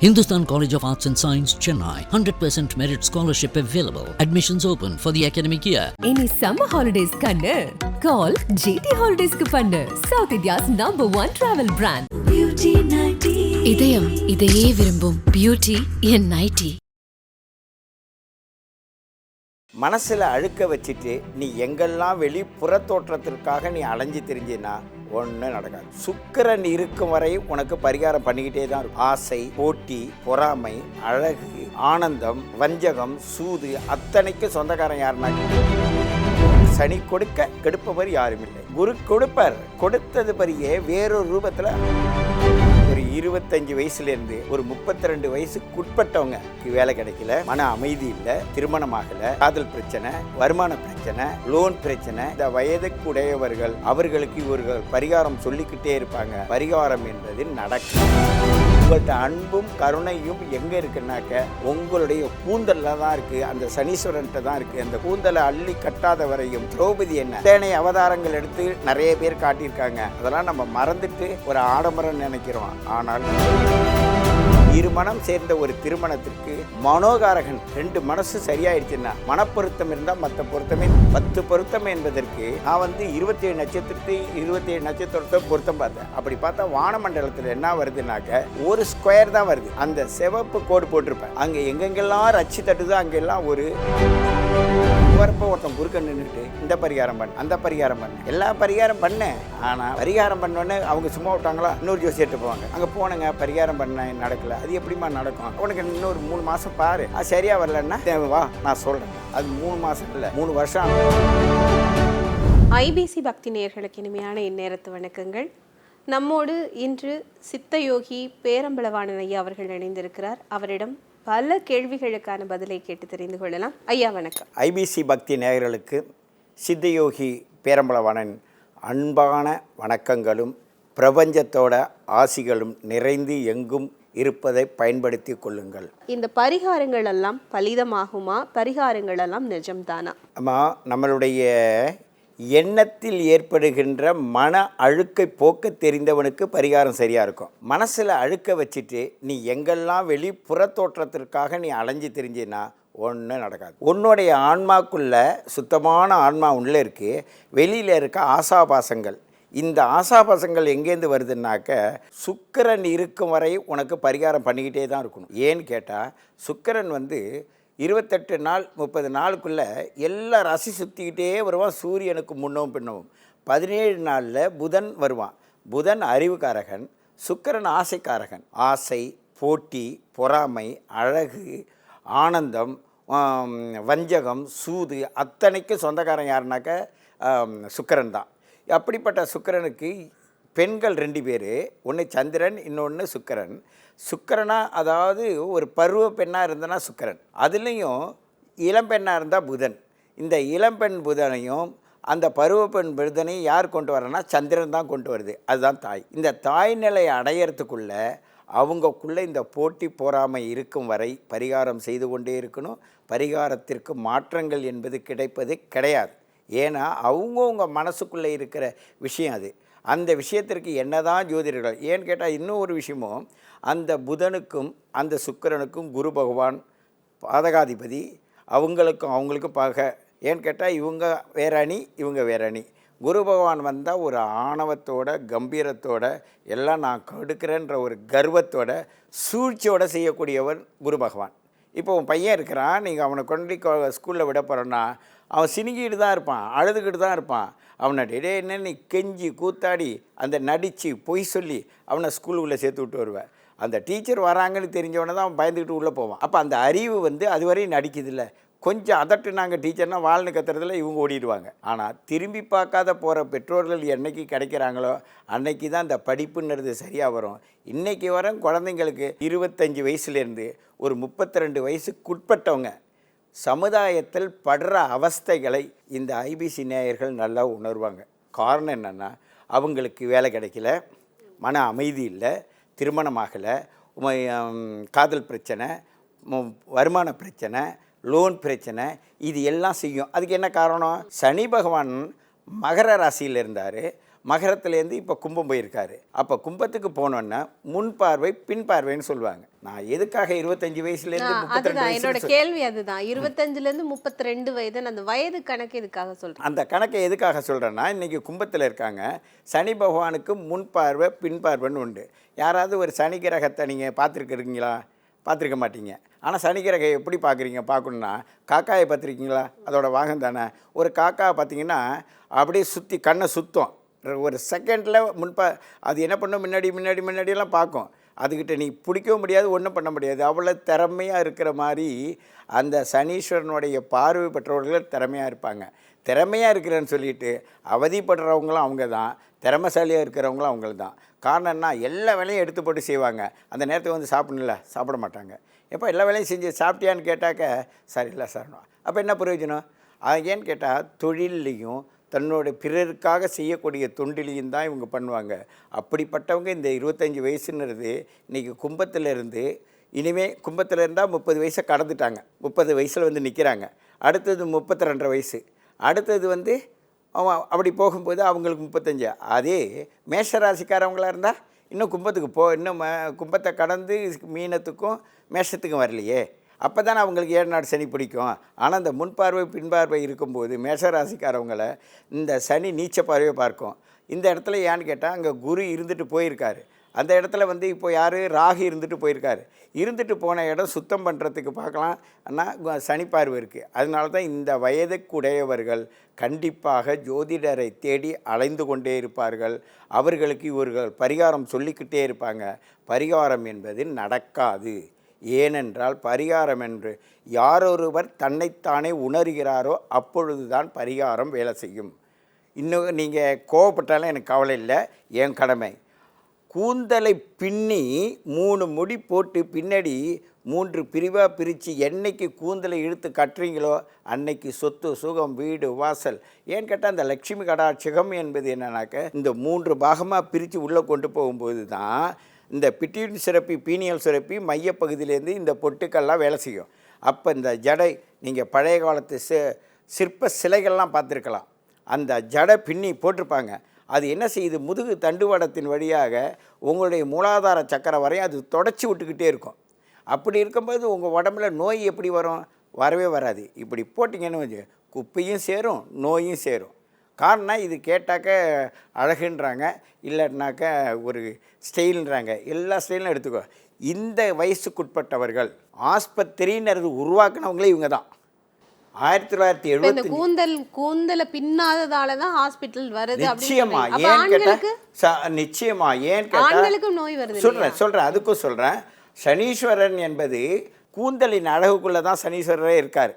Hindustan College of Arts and Science, Chennai. 100% merit scholarship available. Admissions open for the academic year. இனி summer holidays கண்ணு call G T ஹாலிடேஸ்க்கு பண்ணு South India's number one travel brand இதயம் இதையே விரும்பும் beauty என் nightie மனசில் அழுக்க வச்சுட்டு நீ எங்கெல்லாம் வெளி புறத்தோற்றத்திற்காக நீ அலைஞ்சு தெரிஞ்சினா ஒன்றும் நடக்காது. சுக்கிரன் இருக்கும் வரை உனக்கு பரிகாரம் பண்ணிக்கிட்டே தான் இருக்கும். ஆசை போட்டி பொறாமை அழகு ஆனந்தம் வஞ்சகம் சூது அத்தனைக்கும் சொந்தக்காரன் யாருன்னா சனி கொடுக்க கெடுப்பவர் யாரும் இல்லை குரு கொடுப்பர். கொடுத்தது பரியே வேறொரு ரூபத்தில் இருபத்தஞ்சு வயசுலேருந்து ஒரு முப்பத்தி ரெண்டு வயசுக்குட்பட்டவங்க வேலை கிடைக்கல. மன அமைதி இல்லை திருமணம் ஆகல காதல் பிரச்சனை வருமான பிரச்சனை லோன் பிரச்சனை. இந்த வயதுக்குடையவர்கள் அவர்களுக்கு இவர்கள் பரிகாரம் சொல்லிக்கிட்டே இருப்பாங்க. பரிகாரம் என்பது நடக்கும். உங்கள்கிட்ட அன்பும் கருணையும் எங்கே இருக்குன்னாக்க உங்களுடைய கூந்தலில் தான் இருக்குது அந்த சனீஸ்வரன்ட்ட தான் இருக்குது அந்த கூந்தலை அள்ளி கட்டாத வரையும் திரௌபதி என்ன? தேனை அவதாரங்கள் எடுத்து நிறைய பேர் காட்டியிருக்காங்க. அதெல்லாம் நம்ம மறந்துட்டு ஒரு ஆடம்பரம் நினைக்கிறோம். ஆனால் இருமனம் சேர்ந்த ஒரு திருமணத்திற்கு மனோகாரகன் ரெண்டு மனசு சரியாயிடுச்சுன்னா மனப்பொருத்தம் இருந்தால் மற்ற பொருத்தமே. பத்து பொருத்தம் என்பதற்கு நான் வந்து இருபத்தி ஏழு நட்சத்திரத்தை இருபத்தி ஏழு நட்சத்திரத்தை பொருத்தம் பார்த்தேன். அப்படி பார்த்தா வானமண்டலத்தில் என்ன வருதுனாக்க ஒரு ஸ்கொயர் தான் வருது. அந்த சிவப்பு கோடு போட்டிருப்பேன். அங்கே எங்கெங்கெல்லாம் ரச்சி தட்டுதோ அங்கெல்லாம் ஒரு வரப்போ ஒருத்தன் குறுக்க நின்றுட்டு இந்த பரிகாரம் பண்ண அந்த பரிகாரம் பண்ண எல்லா பரிகாரம் பண்ணேன் ஆனால் பரிகாரம் பண்ணோடனே அவங்க சும்மா விட்டாங்களா? இன்னொரு ஜோசியர்கிட்ட போவாங்க. அங்கே போனேங்க பரிகாரம் பண்ண நடக்கல. அது எப்படிம்மா நடக்கும்? உனக்கு இன்னொரு மூணு மாதம் பாரு. அது சரியாக வரலன்னா வா நான் சொல்கிறேன் அது மூணு மாதம் இல்லை மூணு வருஷம் ஐபிசி பக்தி நேயர்களுக்கு இனிமையான இந்நேரத்து வணக்கங்கள். நம்மோடு இன்று சித்தயோகி பேரம்பளவாணன் ஐயா அவர்கள் இணைந்திருக்கிறார். அவரிடம் பல கேள்விகளுக்கான பதிலை கேட்டு தெரிந்து கொள்ளலாம். ஐயா வணக்கம். ஐபிசி பக்தி நேயர்களுக்கு சித்தயோகி பேரம்பலவாணன் அன்பான வணக்கங்களும் பிரபஞ்சத்தோட ஆசிகளும் நிறைந்து எங்கும் இருப்பதை பயன்படுத்தி கொள்ளுங்கள். இந்த பரிகாரங்கள் எல்லாம் பலிதமாகுமா? பரிகாரங்கள் எல்லாம் நிஜம்தானா? அம்மா நம்மளுடைய எண்ணத்தில் ஏற்படுகின்ற மன அழுக்கை போக்க தெரிந்தவனுக்கு பரிகாரம் சரியாக இருக்கும். மனசில் அழுக்க வச்சுட்டு நீ எங்கெல்லாம் வெளி புறத்தோற்றத்திற்காக நீ அலைஞ்சு தெரிஞ்சினா ஒன்றும் நடக்காது. உன்னுடைய ஆன்மாக்குள்ள சுத்தமான ஆன்மா உள்ளே இருக்குது வெளியில் இருக்க ஆசாபாசங்கள். இந்த ஆசாபாசங்கள் எங்கேருந்து வருதுன்னாக்க சுக்கிரன் இருக்கும் வரை உனக்கு பரிகாரம் பண்ணிக்கிட்டே தான் இருக்கணும். ஏன்னு கேட்டால் சுக்கரன் வந்து இருபத்தெட்டு நாள் முப்பது நாளுக்குள்ளே எல்லா ராசி சுற்றிக்கிட்டே வருவான். சூரியனுக்கு முன்னவும் பின்னவும். பதினேழு நாளில் புதன் வருவான். புதன் அறிவுக்காரகன் சுக்கரன் ஆசைக்காரகன். ஆசை போட்டி பொறாமை அழகு ஆனந்தம் வஞ்சகம் சூது அத்தனைக்கும் சொந்தக்காரன் யாருனாக்க சுக்கரன் தான். அப்படிப்பட்ட சுக்கிரனுக்கு பெண்கள் ரெண்டு பேர். ஒன்று சந்திரன் இன்னொன்று சுக்கரன். சுக்கரனா அதாவது ஒரு பருவ பெண்ணாக இருந்தனா சுக்கரன். அதுலேயும் இளம்பெண்ணாக இருந்தால் புதன். இந்த இளம்பெண் புதனையும் அந்த பருவப்பெண் புதனையும் யார் கொண்டு வரனா சந்திரன் தான் கொண்டு வருது. அதுதான் தாய். இந்த தாய் நிலையை அடையறதுக்குள்ள அவங்கக்குள்ளே இந்த போட்டி போராமை இருக்கும் வரை பரிகாரம் செய்து கொண்டே இருக்கணும். பரிகாரத்திற்கு மாற்றங்கள் என்பது கிடைப்பது கிடையாது. ஏன்னா அவங்கவுங்க மனசுக்குள்ளே இருக்கிற விஷயம் அது. அந்த விஷயத்திற்கு என்னதான் ஜோதிடர்கள். ஏன்னு கேட்டால் இன்னும் ஒரு விஷயமும் அந்த புதனுக்கும் அந்த சுக்கிரனுக்கும் குரு பகவான் பாதகாதிபதி அவங்களுக்கும் அவங்களுக்கும் பகை. ஏன்னு கேட்டால் இவங்க வேற அணி இவங்க வேற அணி. குரு பகவான் வந்தால் ஒரு ஆணவத்தோட கம்பீரத்தோட எல்லாம் நான் கெடுக்கிறேன்ற ஒரு கர்வத்தோட சூழ்ச்சியோடு செய்யக்கூடியவர் குரு பகவான். இப்போ உன் பையன் இருக்கிறான் நீங்கள் அவனை கொண்டு ஸ்கூலில் விட போகிறோன்னா அவன் சினிக்கிட்டு தான் இருப்பான் அழுதுகிட்டு தான் இருப்பான். அவனை டே என்ன நீ கெஞ்சி கூத்தாடி அந்த நடித்து பொய் சொல்லி அவனை ஸ்கூலுக்குள்ளே சேர்த்து விட்டு வருவேன் அந்த டீச்சர் வராங்கன்னு தெரிஞ்சவொடனே தான் அவன் பயந்துக்கிட்டு உள்ளே போவான். அப்போ அந்த அறிவு வந்து அதுவரையும் நடிக்குதில்ல. கொஞ்சம் அதட்டு நாங்கள் டீச்சர்னால் வாழ்னு கத்துறதுல இவங்க ஓடிடுவாங்க. ஆனால் திரும்பி பார்க்காத போகிற பெற்றோர்கள் என்னைக்கு கிடைக்கிறாங்களோ அன்னைக்கு தான் இந்த படிப்புன்றது சரியாக வரும். இன்றைக்கி வர குழந்தைங்களுக்கு இருபத்தஞ்சி வயசுலேருந்து ஒரு முப்பத்தி ரெண்டு வயசுக்குட்பட்டவங்க சமுதாயத்தில் படுற அவஸ்தைகளை இந்த ஐபிசி நேயர்கள் நல்லா உணர்வாங்க. காரணம் என்னென்னா அவங்களுக்கு வேலை கிடைக்கல மன அமைதி இல்லை திருமணமாகலை காதல் பிரச்சனை வருமான பிரச்சனை லோன் பிரச்சனை இது எல்லாம் செய்யும். அதுக்கு என்ன காரணம்? சனி பகவான் மகர ராசியில் இருந்தார். மகரத்துலேருந்து இப்போ கும்பம் போயிருக்காரு. அப்போ கும்பத்துக்கு போனோன்னா முன் பார்வை பின் பார்வைன்னு சொல்லுவாங்க. நான் எதுக்காக இருபத்தஞ்சி வயசுலேருந்து அதுதான் என்னோட கேள்வி அதுதான். இருபத்தஞ்சுல இருந்து முப்பத்தி ரெண்டு வயது அந்த வயது கணக்கு இதுக்காக சொல்றேன்? அந்த கணக்கை எதுக்காக சொல்கிறேன்னா இன்றைக்கி கும்பத்தில் இருக்காங்க. சனி பகவானுக்கு முன் பார்வை பின் பார்வைன்னு உண்டு. யாராவது ஒரு சனி கிரகத்தை நீங்கள் பார்த்துருக்குறீங்களா? பார்த்துருக்க மாட்டீங்க. ஆனால் சனிக்கிரகை எப்படி பார்க்குறீங்க? பார்க்கணுன்னா காக்காயை பார்த்துருக்கீங்களா? அதோட வாகம் தானே. ஒரு காக்கா பார்த்தீங்கன்னா அப்படியே சுற்றி கண்ணை சுத்தம். ஒரு செகண்டில் முன்பா அது என்ன பண்ணும்? முன்னாடி முன்னாடி முன்னாடியெல்லாம் பார்க்கும். அதுக்கிட்ட நீ பிடிக்கவும் முடியாது ஒன்றும் பண்ண முடியாது. அவ்வளோ திறமையாக இருக்கிற மாதிரி அந்த சனீஸ்வரனுடைய பார்வை பெற்றவர்கள் திறமையாக இருப்பாங்க. திறமையாக இருக்கிறேன்னு சொல்லிட்டு அவதிப்படுறவங்களும் அவங்க தான். திறமைசாலியாக இருக்கிறவங்களும் அவங்க தான். காரணம் என்ன? எல்லா வேலையும் எடுத்து போட்டு செய்வாங்க. அந்த நேரத்துக்கு வந்து சாப்பிடணும்ல? சாப்பிட மாட்டாங்க. எப்போ எல்லா வேலையும் செஞ்சு சாப்பிட்டியான்னு கேட்டாக்க சரி இல்லை சார். அப்போ என்ன பிரயோஜனம்? அது ஏன்னு கேட்டால் தொழில்லையும் தன்னோட பிறருக்காக செய்யக்கூடிய தொண்டிலையும் தான் இவங்க பண்ணுவாங்க. அப்படிப்பட்டவங்க இந்த இருபத்தஞ்சி வயசுன்றது இன்றைக்கி கும்பத்திலேருந்து இனிமேல் கும்பத்தில் இருந்தால் முப்பது வயசை கடந்துட்டாங்க. முப்பது வயசில் வந்து நிற்கிறாங்க அடுத்தது முப்பத்தி ரெண்டரை வயசு. அடுத்தது வந்து அவன் அப்படி போகும்போது அவங்களுக்கு முப்பத்தஞ்சு. அதே மேஷராசிக்காரவங்களாக இருந்தால் இன்னும் கும்பத்துக்கு போ இன்னும் ம- கும்பத்தை கடந்து மீனத்துக்கும் மேஷத்துக்கும் வரலையே. அப்போ தானே அவங்களுக்கு ஏழு நாடு சனி பிடிக்கும். ஆனால் இந்த முன்பார்வை பின்பார்வை இருக்கும்போது மேஷராசிக்காரவங்களை இந்த சனி நீச்ச பார்வையை பார்க்கும். இந்த இடத்துல ஏன்னு கேட்டால் அங்கே குரு இருந்துட்டு போயிருக்காரு. அந்த இடத்துல வந்து இப்போ யார்? ராகு இருந்துட்டு போயிருக்காரு. இருந்துட்டு போன இடம் சுத்தம் பண்ணுறதுக்கு பார்க்கலாம். ஆனால் சனி பார்வை இருக்குது அதனால தான் இந்த வயதுக்குடையவர்கள் கண்டிப்பாக ஜோதிடரை தேடி அலைந்து கொண்டே இருப்பார்கள். அவர்களுக்கு இவர்கள் பரிகாரம் சொல்லிக்கிட்டே இருப்பாங்க. பரிகாரம் என்பது நடக்காது. ஏனென்றால் பரிகாரம் என்று யாரொருவர் தன்னைத்தானே உணர்கிறாரோ அப்பொழுதுதான் பரிகாரம் வேலை செய்யும். இன்னும் நீங்கள் கோவப்பட்டாலும் எனக்கு கவலை இல்லை. என் கடமை. கூந்தலை பின்னி மூணு முடி போட்டு பின்னாடி மூன்று பிரிவாக பிரித்து என்றைக்கு கூந்தலை இழுத்து கட்டுறீங்களோ அன்னைக்கு சொத்து சுகம் வீடு வாசல். ஏன்னு கேட்டால் அந்த லட்சுமி கடாட்சகம் என்பது என்னன்னாக்க இந்த மூன்று பாகமாக பிரித்து உள்ளே கொண்டு போகும்போது தான் இந்த பிட்டியூன் சுரப்பி பீனியல் சுரப்பி மையப்பகுதியிலேருந்து இந்த பொட்டுக்கள்லாம் வேலை செய்யும். அப்போ இந்த ஜடை நீங்கள் பழைய காலத்து சிற்ப சிலைகள்லாம் பார்த்துருக்கலாம். அந்த ஜடை பின்னி போட்டிருப்பாங்க. அது என்ன செய்யுது? முதுகு தண்டுவடத்தின் வழியாக உங்களுடைய மூலாதார சக்கரை வரையும் அது தொடச்சி விட்டுக்கிட்டே இருக்கும். அப்படி இருக்கும்போது உங்கள் உடம்புல நோய் எப்படி வரும்? வரவே வராது. இப்படி போட்டிங்கன்னு வச்சு குப்பையும் சேரும் நோயும் சேரும். காரணம் இது கேட்டாக்க அழகுன்றாங்க இல்லைனாக்க ஒரு ஸ்டைல்ன்றாங்க. எல்லா ஸ்டைலும் எடுத்துக்கோ. இந்த வயசுக்குட்பட்டவர்கள் ஆஸ்பத்திரின்றது உருவாக்குனவங்களே இவங்க தான். ஆயிரத்தி தொள்ளாயிரத்தி எழுபத்தி கூந்தல் கூந்தல பின்னாததால தான் ஹாஸ்பிட்டல் வருது நிச்சயமா. ஏன் கேட்டா நிச்சயமா. ஏன் கேட்டா நோய் வருது சொல்றேன் சொல்றேன். அதுக்கும் சொல்றேன். சனீஸ்வரன் என்பது கூந்தலின் அழகுக்குள்ள தான் சனீஸ்வரரே இருக்கார்.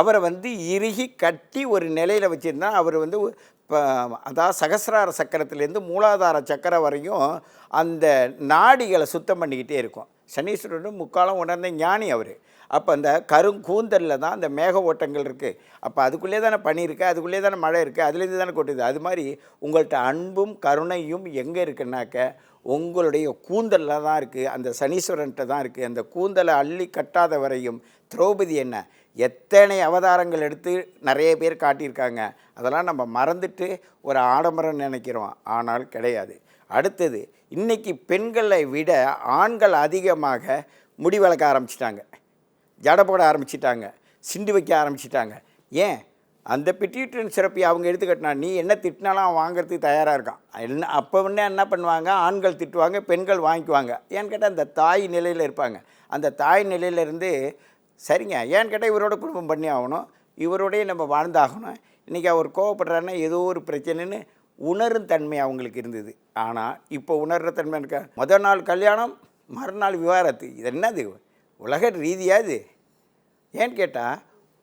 அவரை வந்து இறுகி கட்டி ஒரு நிலையில வச்சிருந்தா அவர் வந்து இப்போ அதாவது சகசிரார சக்கரத்திலேருந்து மூலாதார சக்கரம் வரையும் அந்த நாடிகளை சுத்தம் பண்ணிக்கிட்டே இருக்கும். சனீஸ்வரன் முக்காலம் உணர்ந்த ஞானி அவர். அப்போ அந்த கருங்கூந்தலில் தான் அந்த மேக ஓட்டங்கள் இருக்குது அப்போ அதுக்குள்ளே தானே பனி இருக்குது அதுக்குள்ளே தானே மழை இருக்குது அதுலேருந்து தானே கொட்டுது. அது மாதிரி உங்கள்கிட்ட அன்பும் கருணையும் எங்கே இருக்குன்னாக்க உங்களுடைய கூந்தலில் தான் இருக்குது அந்த சனீஸ்வரன்கிட்ட தான் இருக்குது அந்த கூந்தலை அள்ளி கட்டாத வரையும் திரௌபதி என்ன எத்தனை அவதாரங்கள் எடுத்து நிறைய பேர் காட்டியிருக்காங்க அதெல்லாம் நம்ம மறந்துட்டு ஒரு ஆடம்பரம் நினைக்கிறோம். ஆனால் கிடையாது. அடுத்தது இன்னைக்கு பெண்களை விட ஆண்கள் அதிகமாக முடி வளர்க்க ஆரம்பிச்சிட்டாங்க. ஜட போட ஆரம்பிச்சிட்டாங்க. சிண்டு வைக்க ஆரம்பிச்சிட்டாங்க. ஏன்? அந்த பிட்யூட்ரன் சிறப்பி அவங்க எடுத்துக்கட்டினா நீ என்ன திட்டினாலும் அவன் வாங்குறதுக்கு தயாராக இருக்கான். என்ன அப்போ உடனே என்ன பண்ணுவாங்க? ஆண்கள் திட்டுவாங்க பெண்கள் வாங்கிக்குவாங்க. ஏன்னு கேட்டால் அந்த தாய் நிலையில் இருப்பாங்க. அந்த தாய் நிலையிலேருந்து சரிங்க ஏன்னு கேட்டால் இவரோட குடும்பம் பண்ணி ஆகணும். இவரோடய நம்ம வாழ்ந்தாகணும். இன்றைக்கி அவர் கோவப்படுறாருன்னா ஏதோ ஒரு பிரச்சனைன்னு உணரும் தன்மை அவங்களுக்கு இருந்தது. ஆனால் இப்போ உணர்கிற தன்மை இருக்கா? முதல் நாள் கல்யாணம் மறுநாள் விவாகரத்து. இது என்னது? உலக ரீதியாக இது. ஏன்னு கேட்டால்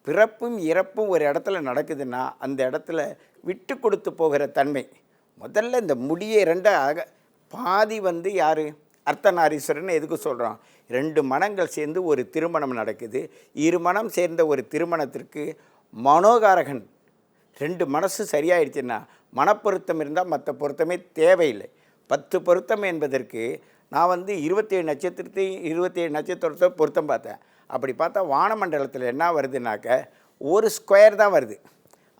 பிறப்பும் இறப்பும் ஒரு இடத்துல நடக்குதுன்னா அந்த இடத்துல விட்டு கொடுத்து போகிற தன்மை. முதல்ல இந்த முடியை ரெண்டாக பாதி வந்து யார்? அர்த்தநாரீஸ்வரன் எதுக்கு சொல்கிறோம் ரெண்டு மனங்கள் சேர்ந்து ஒரு திருமணம் நடக்குது. இரு மனம் சேர்ந்த ஒரு திருமணத்திற்கு மனோகாரகன். ரெண்டு மனசு சரியாயிடுச்சுன்னா மனப்பொருத்தம் இருந்தால் மற்ற பொருத்தமே தேவையில்லை. பத்து பொருத்தம் என்பதற்கு நான் வந்து இருபத்தேழு நட்சத்திரத்தையும் இருபத்தேழு நட்சத்திரத்தை பொருத்தம் பார்த்தேன். அப்படி பார்த்தா வானமண்டலத்தில் என்ன வருதுனாக்க ஒரு ஸ்கொயர் தான் வருது.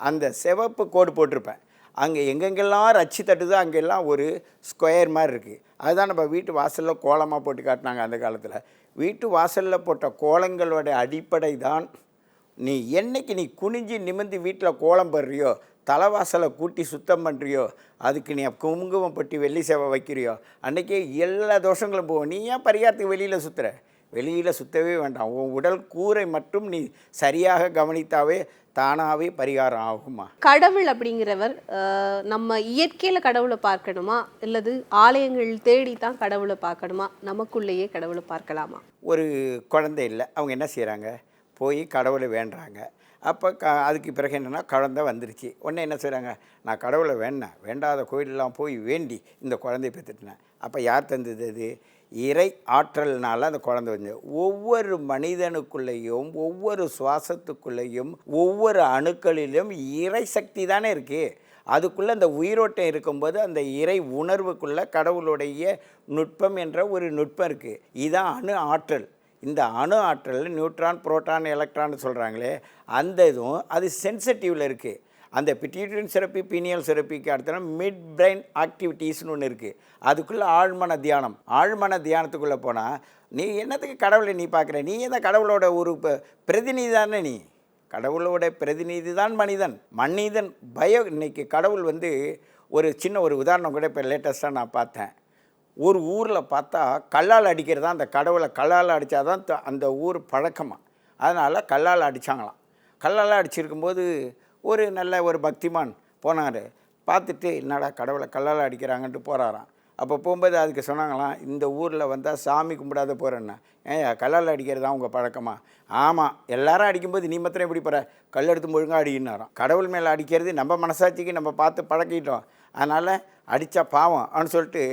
அந்த சிவப்பு கோடு போட்டிருப்பேன். அங்கே எங்கெங்கெல்லாம் ரச்சி தட்டுதோ அங்கெல்லாம் ஒரு ஸ்கொயர் மாதிரி இருக்குது அதுதான் நம்ம வீட்டு வாசலில் கோலமாக போட்டு காட்டினாங்க அந்த காலத்தில். வீட்டு வாசலில் போட்ட கோலங்களோட அடிப்படை தான் நீ என்னைக்கு நீ குனிஞ்சு நிமிர்ந்து வீட்டில் கோலம் போடுறியோ தலைவாசலை கூட்டி சுத்தம் பண்ணுறியோ அதுக்கு நீ குங்குமம் பட்டி வெள்ளி சேவை வைக்கிறியோ? அன்றைக்கே எல்லா தோஷங்களும் போகும். நீ ஏன் பரிகாரத்துக்கு வெளியில் சுற்றுற வெளியில் சுற்றவே வேண்டாம். உன் உடல் கூரை மட்டும் நீ சரியாக கவனித்தாவே தானாகவே பரிகாரம் ஆகுமா? கடவுள் அப்படிங்கிறவர் நம்ம இயற்கையில கடவுளை பார்க்கணுமா? இல்லது ஆலயங்கள் தேடி தான் கடவுளை பார்க்கணுமா? நமக்குள்ளேயே கடவுளை பார்க்கலாமா? ஒரு குழந்தை இல்லை. அவங்க என்ன செய்கிறாங்க போய் கடவுளை வேண்டுறாங்க. அப்போ க அதுக்கு பிறகு என்னென்னா குழந்த வந்துருச்சு. உடனே என்ன செய்கிறாங்க நான் கடவுளை வேண்டினேன் வேண்டாத கோயிலெலாம் போய் வேண்டி இந்த குழந்தைய பெற்றுட்டினேன் அப்போ யார் தந்தது அது? இறை ஆற்றல்னால அந்த குழந்தை வந்து ஒவ்வொரு மனிதனுக்குள்ளேயும் ஒவ்வொரு சுவாசத்துக்குள்ளேயும் ஒவ்வொரு அணுக்களிலும் இறை சக்தி தானே இருக்குது அதுக்குள்ளே அந்த உயிரோட்டம் இருக்கும்போது அந்த இறை உணர்வுக்குள்ளே கடவுளுடைய நுட்பம் என்ற ஒரு நுட்பம் இருக்குது இதுதான் அணு ஆற்றல். இந்த அணு ஆற்றல் நியூட்ரான் புரோட்டான் எலக்ட்ரான் சொல்கிறாங்களே அந்த இதுவும் அது சென்சிட்டிவில் இருக்குது அந்த பிட்யூட்ரின் சிறப்பி பீனியல் சிறப்பிக்கு அடுத்த மிட் பிரெயின் ஆக்டிவிட்டீஸ்னு ஒன்று இருக்குது அதுக்குள்ளே ஆழ்மன தியானம். ஆழ்மன தியானத்துக்குள்ளே போனால் நீ என்னத்துக்கு கடவுளை நீ பார்க்குற? நீ என்ன கடவுளோட ஒரு ப- பிரதிநிதி தானே நீ? கடவுளோட பிரதிநிதி தான் மனிதன். மனிதன் பயோ இன்னைக்கு கடவுள் வந்து ஒரு சின்ன ஒரு உதாரணம் கூட இப்போ லேட்டஸ்ட்டாக நான் பார்த்தேன். ஒரு ஊரில் பார்த்தா கல்லால் அடிக்கிறதா அந்த கடவுளை கல்லால் அடித்தா தான் த- அந்த ஊர் பழக்கமாக அதனால் கல்லால் அடித்தாங்களாம் கல்லால் அடிச்சிருக்கும்போது ஒரு நல்ல ஒரு பக்திமான் போனார். பார்த்துட்டு என்னடா கடவுளை கல்லால் அடிக்கிறாங்கன்ட்டு போகிறாராம் அப்போ போகும்போது அதுக்கு சொன்னாங்களாம் இந்த ஊரில் வந்தால் சாமி கும்பிடாத போகிறேன்னா ஏன் கல்லால் அடிக்கிறது தான் உங்கள் பழக்கமா? ஆமாம் எல்லாரும் அடிக்கும்போது நீ மாத்திரம் எப்படி போகிற கல் எடுத்து முழுங்காக அடிக்கினாராம் கடவுள் மேலே அடிக்கிறது நம்ம மனசாட்சிக்கு நம்ம பார்த்து பழக்கிட்டோம். அதனால் அடித்தா பாவம். அப்படின்னு சொல்லிட்டு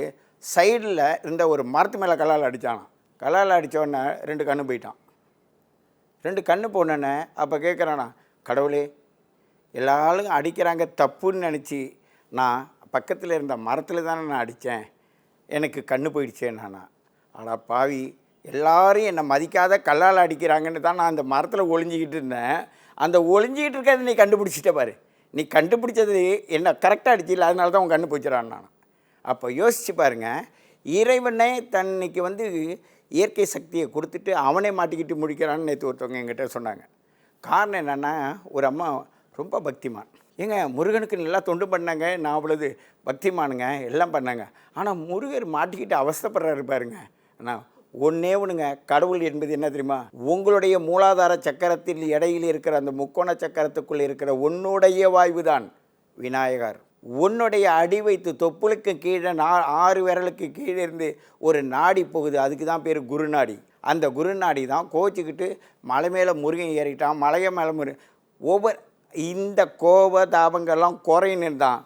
சைடில் இருந்த ஒரு மரத்து மேலே கல்லால் அடித்தானான் கலால் அடித்த உடனே ரெண்டு கண்ணு போயிட்டான். ரெண்டு கண்ணு போனோன்னே அப்போ கேட்குறானா கடவுளே எல்லாரும் அடிக்கிறாங்க தப்புன்னு நினச்சி நான் பக்கத்தில் இருந்த மரத்தில் தானே நான் அடித்தேன். எனக்கு கண்ணு போயிடுச்சேன் நானா ஆனால் பாவி எல்லாரும் என்னை மதிக்காத கல்லால் அடிக்கிறாங்கன்னு தான் நான் அந்த மரத்தில் ஒளிஞ்சிக்கிட்டு இருந்தேன். அந்த ஒளிஞ்சிக்கிட்டு இருக்கிறத நீ கண்டுபிடிச்சிட்ட பாரு. நீ கண்டுபிடிச்சது என்ன கரெக்டாக அடிச்சில்ல அதனால தான் உன் கண்ணு போச்சுறான் நான் அப்போ யோசித்து பாருங்க இறைவனே தன்னைக்கு வந்து இயற்கை சக்தியை கொடுத்துட்டு அவனே மாட்டிக்கிட்டு முடிக்கிறான்னு நேற்று ஒருத்தவங்க என்கிட்ட சொன்னாங்க. காரணம் என்னென்னா ஒரு அம்மா ரொம்ப பக்திமான். ஏங்க முருகனுக்கு நல்லா தொண்டு பண்ணாங்க நான் அவ்வளோது பக்திமானுங்க எல்லாம் பண்ணாங்க. ஆனால் முருகர் மாட்டிக்கிட்டு அவஸ்தைப்படுறாரு பாருங்க. ஆனால் ஒன்றே ஒன்றுங்க கடவுள் என்பது என்ன தெரியுமா? உங்களுடைய மூலாதார சக்கரத்தில் இடையில் இருக்கிற அந்த முக்கோண சக்கரத்துக்குள் இருக்கிற உன்னுடைய வாய்வு தான் விநாயகர். உன்னுடைய அடி வைத்து தொப்புளுக்கு கீழே நா ஆறு விரலுக்கு கீழே இருந்து ஒரு நாடி போகுது. அதுக்கு தான் பேர் குருநாடி. அந்த குருநாடி தான் கோச்சிக்கிட்டு மலை மேலே முருகன் ஏறிட்டான். மலைய மேலே முரு ஒவ்வொரு இந்த கோப தாபங்கள்லாம் குறையின்னு தான்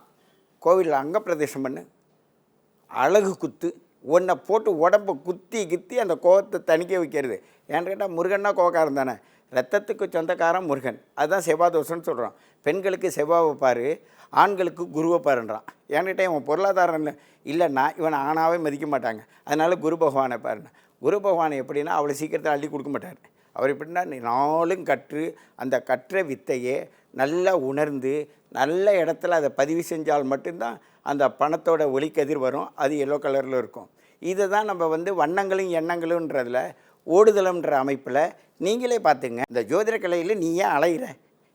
கோவிலில் அங்க பிரதேசம் பண்ணு. அழகு குத்து உன்னை போட்டு உடம்ப குத்தி கித்தி அந்த கோவத்தை தணிக்க வைக்கிறது. ஏன்னு கேட்டால் முருகன்னா கோவக்காரன் தானே. ரத்தத்துக்கு சொந்தக்காரன் முருகன். அதுதான் செவ்வாதோஷம்னு சொல்கிறான் பெண்களுக்கு செவ்வாவை பாரு ஆண்களுக்கு குருவை பாருன்றான் ஏன்னு இவன் பொருளாதாரம் இல்லைன்னா இவனை ஆணாவே மதிக்க மாட்டாங்க. அதனால் குரு பகவானை பாருங்க குரு பகவான் எப்படின்னா அவ்வளோ சீக்கிரத்தில் அள்ளி கொடுக்க மாட்டார். அவர் எப்படின்னா நாளும் கற்று அந்த கற்ற வித்தையே நல்லா உணர்ந்து நல்ல இடத்துல அதை பதிவு செஞ்சால் மட்டும்தான் அந்த பணத்தோட ஒளிக்கதிர் வரும். அது எல்லோ கலரில் இருக்கும். இதை தான் நம்ம வந்து வண்ணங்களும் எண்ணங்களுன்றதில் ஓடுதலம்ன்ற அமைப்பில் நீங்களே பார்த்துங்க. இந்த ஜோதிட கலையில் நீ ஏன் அலையிற?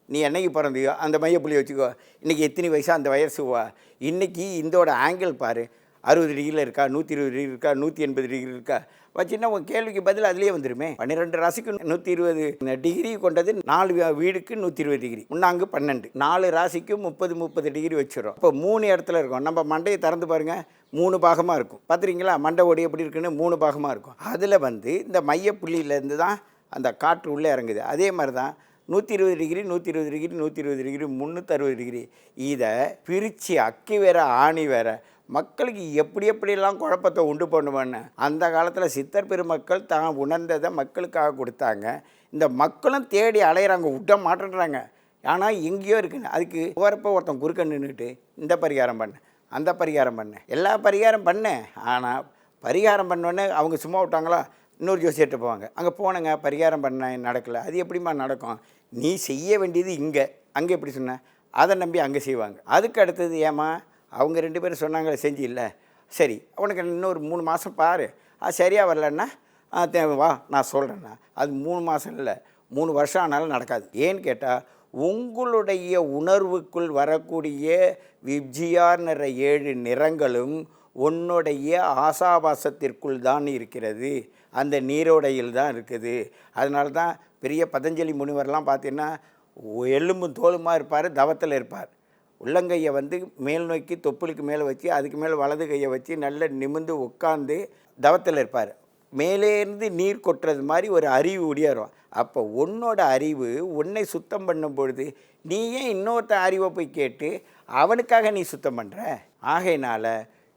நீ என்னைக்கு பிறந்தியோ? அந்த மையப்புள்ளி வச்சுக்கோ. இன்றைக்கி எத்தனை வயசா? அந்த வயசு வா. இன்றைக்கி இந்தோட ஆங்கிள் பாரு. அறுபது டிகிரியில் இருக்கா நூற்றி இருபது டிகிரி இருக்கா நூற்றி எண்பது டிகிரி இருக்கா? வச்சுன்னா உங்கள் கேள்விக்கு பதில் அதுலேயே வந்துருமே. பன்னிரெண்டு ராசிக்கு நூற்றி இருபது டிகிரி கொண்டது நாலு வீடுக்கு நூற்றி இருபது டிகிரி முன்னாங்கு பன்னெண்டு. நாலு ராசிக்கு முப்பது முப்பது டிகிரி வச்சிடும் இப்போ மூணு இடத்துல இருக்கும். நம்ம மண்டையை திறந்து பாருங்கள் மூணு பாகமாக இருக்கும். பார்த்துறீங்களா மண்டை ஓடி எப்படி இருக்குன்னு மூணு பாகமாக இருக்கும். அதில் வந்து இந்த மையப்புள்ளியிலேருந்து தான் அந்த காற்று உள்ளே இறங்குது. அதே மாதிரி தான் நூற்றி இருபது டிகிரி நூற்றி இருபது டிகிரி நூற்றி இருபது டிகிரி முந்நூற்றறுபது டிகிரி இதை பிரித்து அக்கி வேற ஆணி வேற மக்களுக்கு எப்படி எப்படியெல்லாம் குழப்பத்தை உண்டு பண்ணுவேன்னு அந்த காலத்தில் சித்தர் பெருமக்கள் தான் உணர்ந்ததை மக்களுக்காக கொடுத்தாங்க. இந்த மக்களும் தேடி அலையிறாங்க விட்ட மாட்டேன்றாங்க. ஆனால் எங்கேயோ இருக்குன்னு. அதுக்கு போகிறப்ப ஒருத்தன் குறுக்க நின்றுட்டு இந்த பரிகாரம் பண்ண அந்த பரிகாரம் பண்ண. எல்லா பரிகாரம் பண்ணேன் ஆனால் பரிகாரம் பண்ணோன்னே அவங்க சும்மா விட்டாங்களா? இன்னொரு ஜோசியர்கிட்ட போவாங்க. அங்கே போனேங்க பரிகாரம் பண்ண நடக்கலை. அது எப்படிம்மா நடக்கும்? நீ செய்ய வேண்டியது இங்கே. அங்கே எப்படி சொன்ன? அதை நம்பி அங்கே செய்வாங்க. அதுக்கு அடுத்தது ஏமா அவங்க ரெண்டு பேரும் சொன்னாங்களே செஞ்சு இல்லை சரி உனக்கு இன்னொரு மூணு மாதம் பாரு. அது சரியாக வரலன்னா தேவை வா நான் சொல்கிறேண்ணா அது மூணு மாதம் இல்லை மூணு வருஷம் ஆனாலும் நடக்காது. ஏன்னு கேட்டால் உங்களுடைய உணர்வுக்குள் வரக்கூடிய விப்ஜியார்ன்ற ஏழு நிறங்களும் உன்னுடைய ஆசாபாசத்திற்குள் தான் இருக்கிறது. அந்த நீரோடையில் தான் இருக்குது. அதனால தான் பெரிய பதஞ்சலி முனிவர்லாம் பார்த்தீங்கன்னா எலும்பும் தோலுமாக இருப்பார் தவத்தில் இருப்பார். உள்ளங்கையை வந்து மேல் நோக்கி தொப்புளுக்கு மேலே வச்சு அதுக்கு மேலே வலது கையை வச்சு நல்ல நிமிர்ந்து உட்காந்து தவத்தில் இருப்பார். மேலேருந்து நீர் கொட்டுறது மாதிரி ஒரு அறிவு ஒடியாரும் அப்போ உன்னோட அறிவு உன்னை சுத்தம் பண்ணும் பொழுது நீ ஏன் இன்னொருத்த அறிவை போய் கேட்டு அவனுக்காக நீ சுத்தம் பண்ணுற ஆகையினால்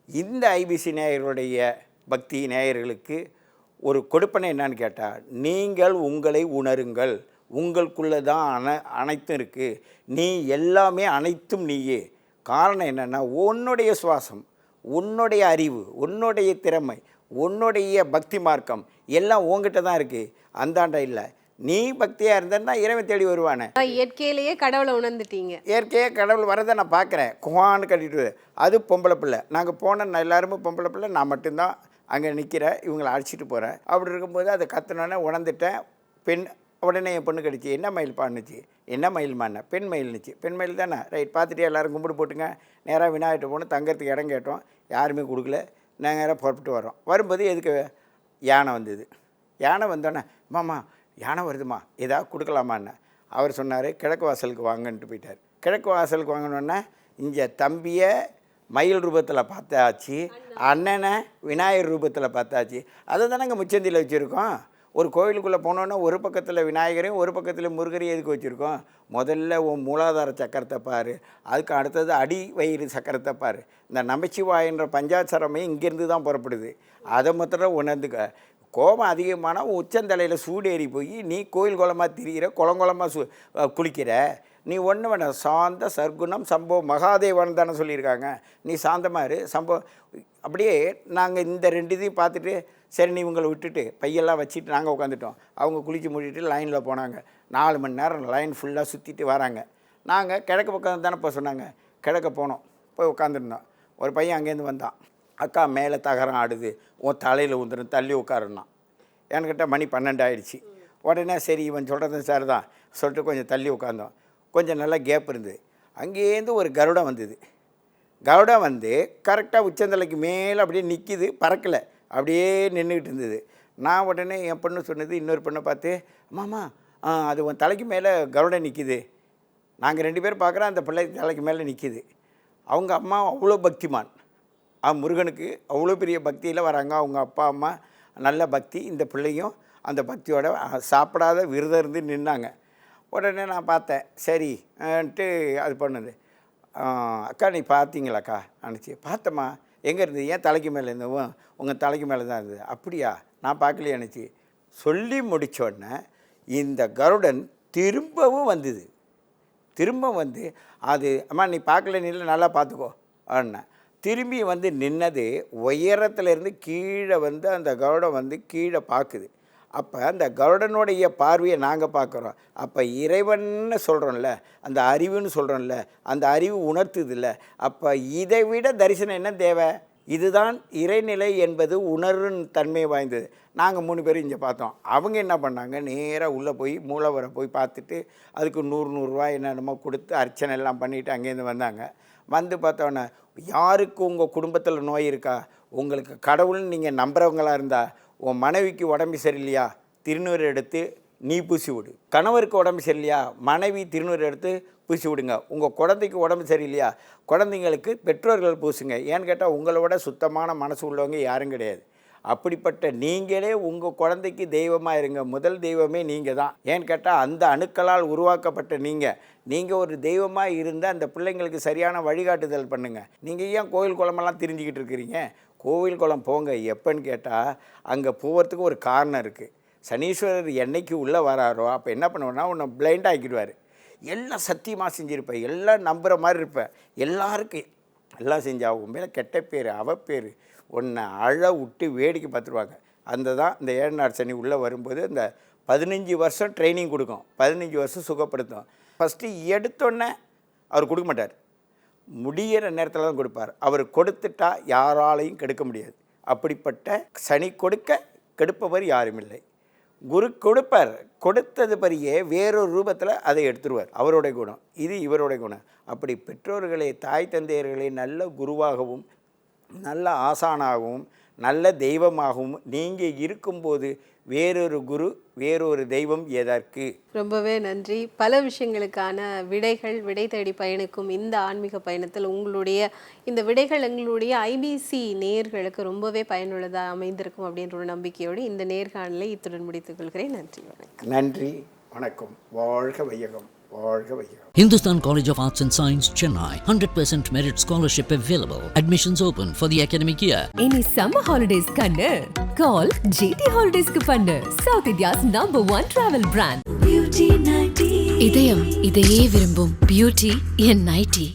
இந்த ஐபிசி நேயர்களுடைய பக்தி நேயர்களுக்கு ஒரு கொடுப்பனை என்னான்னு கேட்டால் நீங்கள் உங்களை உணருங்கள். உங்களுக்குள்ளே தான் அன அனைத்தும் இருக்குது நீ எல்லாமே அனைத்தும் நீயே. காரணம் என்னென்னா உன்னுடைய சுவாசம் உன்னுடைய அறிவு உன்னுடைய திறமை உன்னுடைய பக்தி மார்க்கம் எல்லாம் உங்ககிட்ட தான் இருக்குது அந்தாண்ட இல்லை. நீ பக்தியாக இருந்தன்னா இறைவன் தேடி வருவானே. இயற்கையிலேயே கடவுளை உணர்ந்துட்டீங்க. இயற்கையாக கடவுள் வரதை நான் பார்க்குறேன். குவான்னு கட்டிட்டு. அது பொம்பளை பிள்ளை. நாங்கள் போன எல்லாருமே பொம்பளை பிள்ளை. நான் மட்டும்தான் அங்கே நிற்கிறேன் இவங்களை அழைச்சிட்டு போகிறேன் அப்படி இருக்கும்போது அதை கத்துனோடனே உணர்ந்துட்டேன். பெண் உடனே என் பொண்ணு கடிச்சு என்ன மயில் பாடுனுச்சு என்ன மயில்மாண்ண பெண் மயில்னுச்சு பெண் மயில் தானே? ரைட் பார்த்துட்டு எல்லாரும் கும்பிட்டு போட்டுங்க. நேராக விநாயகர் போனோம் தங்கறதுக்கு இடம் கேட்டோம். யாருமே கொடுக்கல. நாங்கள் நேராக புறப்பட்டு வரோம் வரும்போது எதுக்கு யானை வந்தது? யானை வந்தோன்னே மாமா யானை வருதுமா? ஏதாவது கொடுக்கலாமான்னு அவர் சொன்னார் கிழக்கு வாசலுக்கு வாங்கன்ட்டு போயிட்டார். கிழக்கு வாசலுக்கு வாங்கினோன்னே இங்கே தம்பியை மயில் ரூபத்தில் பார்த்தாச்சு அண்ணனை விநாயகர் ரூபத்தில் பார்த்தாச்சு. அதை தானே தானேங்க முச்சந்தியில் வச்சுருக்கோம். ஒரு கோயிலுக்குள்ளே போனோன்னா ஒரு பக்கத்தில் விநாயகரையும் ஒரு பக்கத்தில் முருகரையும் எதுக்கு வச்சுருக்கோம்? முதல்ல உன் மூலாதார சக்கரத்தை பாரு. அதுக்கு அடுத்தது அடி வயிறு சக்கரத்தை பாரு. இந்த நமச்சிவாயன்ற பஞ்சாட்சரமே இங்கேருந்து தான் புறப்படுது. அதை மாத்திரம் உணர்ந்துக்க. கோபம் அதிகமான உச்சந்தலையில் சூடேறி போய் நீ கோயில் குளமாக திரிகிற குளங்குளமாக சு குளிக்கிற. நீ ஒன்று வேணாம் சாந்த சர்க்குணம் சம்பவம் மகாதேவன் தானே சொல்லியிருக்காங்க. நீ சாந்தமாக இரு அப்படியே நாங்கள் இந்த ரெண்டு இதையும் பார்த்துட்டு சரி நீ இவங்களை விட்டுட்டு பையெல்லாம் வச்சுட்டு நாங்கள் உட்காந்துட்டோம். அவங்க குளிச்சு மூடிட்டு லைனில் போனாங்க. நாலு மணி நேரம் லைன் ஃபுல்லாக சுற்றிட்டு வராங்க. நாங்கள் கிழக்கு பக்கம் தானே இப்போ சொன்னாங்க. கிழக்க போனோம் போய் உட்காந்துருந்தோம் ஒரு பையன் அங்கேருந்து வந்தான். அக்கா மேலே தகரம் ஆடுது. உன் தலையில் உந்துடும் தள்ளி உட்காருன்னா என்கிட்ட மணி பன்னெண்டு ஆயிடுச்சு. உடனே சரி இவன் சொல்கிறது சார் தான் சொல்லிட்டு கொஞ்சம் தள்ளி உட்காந்தோம் கொஞ்சம் நல்லா கேப் இருந்தது. அங்கேருந்து ஒரு கருடம் வந்தது. கருடம் வந்து கரெக்டாக உச்சந்தலைக்கு மேலே அப்படியே நிற்கிது பறக்கலை. அப்படியே நின்றுக்கிட்டு இருந்தது. நான் உடனே என் பொண்ணு சொன்னது இன்னொரு பொண்ணை பார்த்து மாமா ஆ, அது உன் தலைக்கு மேலே கருடம் நிற்கிது நாங்கள் ரெண்டு பேரும் பார்க்குறோம் அந்த பிள்ளை தலைக்கு மேலே நிற்கிது அவங்க அம்மா அவ்வளோ பக்திமான். ஆ முருகனுக்கு அவ்வளோ பெரிய பக்தியில் வராங்க. அவங்க அப்பா அம்மா நல்ல பக்தி. இந்த பிள்ளையும் அந்த பக்தியோட சாப்பிடாத விரதம் இருந்து நின்னாங்க. உடனே நான் பார்த்தேன். சரின்ட்டு அது பண்ணுது. அக்கா நீ பார்த்தீங்களாக்கா? அனுச்சி பார்த்தம்மா. எங்கே இருந்தது ஏன் தலைக்கு மேலே இருந்தவும் உங்கள் தலைக்கு மேலே தான் இருந்தது. அப்படியா? நான் பார்க்கலையே நினச்சி சொல்லி முடித்தோடனே இந்த கருடன் திரும்பவும் வந்தது. திரும்ப வந்து அது அம்மா நீ பார்க்கல நீ நல்லா பார்த்துக்கோ அண்ணன் திரும்பி வந்து நின்னது உயரத்துலேருந்து கீழே வந்து அந்த கருடம் வந்து கீழே பார்க்குது அப்போ அந்த கருடனுடைய பார்வையை நாங்கள் பார்க்குறோம். அப்போ இறைவன்னு சொல்கிறோம்ல அந்த அறிவுன்னு சொல்கிறோம்ல அந்த அறிவு உணர்த்துதில்ல அப்போ இதை விட தரிசனம் என்ன தேவை? இதுதான் இறைநிலை என்பது உணர்வின் தன்மை வாய்ந்தது. நாங்கள் மூணு பேரும் இங்கே பார்த்தோம். அவங்க என்ன பண்ணாங்க? நேராக உள்ளே போய் மூலவரை போய் பார்த்துட்டு அதுக்கு நூறு நூறுரூவா என்னென்னமோ கொடுத்து அர்ச்சனை எல்லாம் பண்ணிவிட்டு அங்கேருந்து வந்தாங்க. வந்து பார்த்தோன்னே யாருக்கு உங்கள் குடும்பத்தில் நோய் இருக்கா? உங்களுக்கு கடவுள்னு நீங்கள் நம்புகிறவங்களாக இருந்தால் உன் மனைவிக்கு உடம்பு சரியில்லையா? திருநூறு எடுத்து நீ பூசி விடு. கணவருக்கு உடம்பு சரியில்லையா? மனைவி திருநூறு எடுத்து பூசி விடுங்க. உங்கள் குழந்தைக்கு உடம்பு சரியில்லையா? குழந்தைங்களுக்கு பெற்றோர்கள் பூசுங்க. ஏன்னு கேட்டால் உங்களோட சுத்தமான மனசு உள்ளவங்க யாரும் கிடையாது. அப்படிப்பட்ட நீங்களே உங்கள் குழந்தைக்கு தெய்வமாக இருங்க. முதல் தெய்வமே நீங்கள் தான். ஏன்னு கேட்டால் அந்த அணுக்களால் உருவாக்கப்பட்ட நீங்கள் நீங்கள் ஒரு தெய்வமாக இருந்தால் அந்த பிள்ளைங்களுக்கு சரியான வழிகாட்டுதல் பண்ணுங்கள் நீங்கள் ஏன் கோயில் குளமெல்லாம் தெரிஞ்சுக்கிட்டு இருக்கிறீங்க? கோவில் குளம் போங்க எப்போன்னு கேட்டால் அங்கே போகிறதுக்கு ஒரு காரணம் இருக்குது சனீஸ்வரர் என்னைக்கு உள்ளே வராரோ அப்போ என்ன பண்ணுவேன்னா உன்னை பிளைண்ட் ஆக்கிடுவார். எல்லாம் சத்தியமாக செஞ்சுருப்பேன் எல்லாம் நம்புகிற மாதிரி இருப்பேன் எல்லாருக்கும் எல்லாம் செஞ்சா உன் மேலே கெட்ட பேர் அவ பேர் உன்னை அழ விட்டு வேடிக்கை பார்த்துருவாங்க. அந்த தான் இந்த ஏழநாடு சனி உள்ளே வரும்போது இந்த பதினஞ்சு வருஷம் ட்ரைனிங் கொடுக்கும். பதினஞ்சு வருஷம் சுகப்படுத்தும். ஃபஸ்ட்டு எடுத்தோடனே அவர் கொடுக்க மாட்டார். முடியிற நேரத்தில் தான் கொடுப்பார். அவர் கொடுத்துட்டா யாராலையும் கெடுக்க முடியாது. அப்படிப்பட்ட சனி கொடுக்க கெடுப்பவர் யாரும் இல்லை. குரு கொடுப்பார். கொடுத்தது பரியே வேறொரு ரூபத்தில் அதை எடுத்துருவார். அவருடைய குணம். இது இவருடைய குணம். அப்படி பெற்றோர்களை தாய் தந்தையர்களை நல்ல குருவாகவும் நல்ல ஆசானாகவும் நல்ல தெய்வமாகவும் நீங்கள் இருக்கும்போது வேறொரு குரு வேறொரு தெய்வம் எதற்கு? ரொம்பவே நன்றி. பல விஷயங்களுக்கான விடைகள் விடை தேடி பயணிக்கும் இந்த ஆன்மீக பயணத்தில் உங்களுடைய இந்த விடைகள் எங்களுடைய ஐபிசி நேயர்களுக்கு ரொம்பவே பயனுள்ளதாக அமைந்திருக்கும் அப்படின்ற ஒரு நம்பிக்கையோடு இந்த நேர்காணலை இத்துடன் முடித்துக் கொள்கிறேன். நன்றி வணக்கம். நன்றி வணக்கம். வாழ்க வையகம். வாழ்க வையகம் Hindustan College of Arts and Science, Chennai. 100% merit scholarship available. Admissions open for the academic year. இனி சம்மர் ஹாலிடேஸ் கண்ணு கால் ஜிடி ஹாலிடேஸ்க்கு பண்ணு South India's number one travel brand இதயம் இதையே விரும்பும் பியூட்டி என் நைட்டி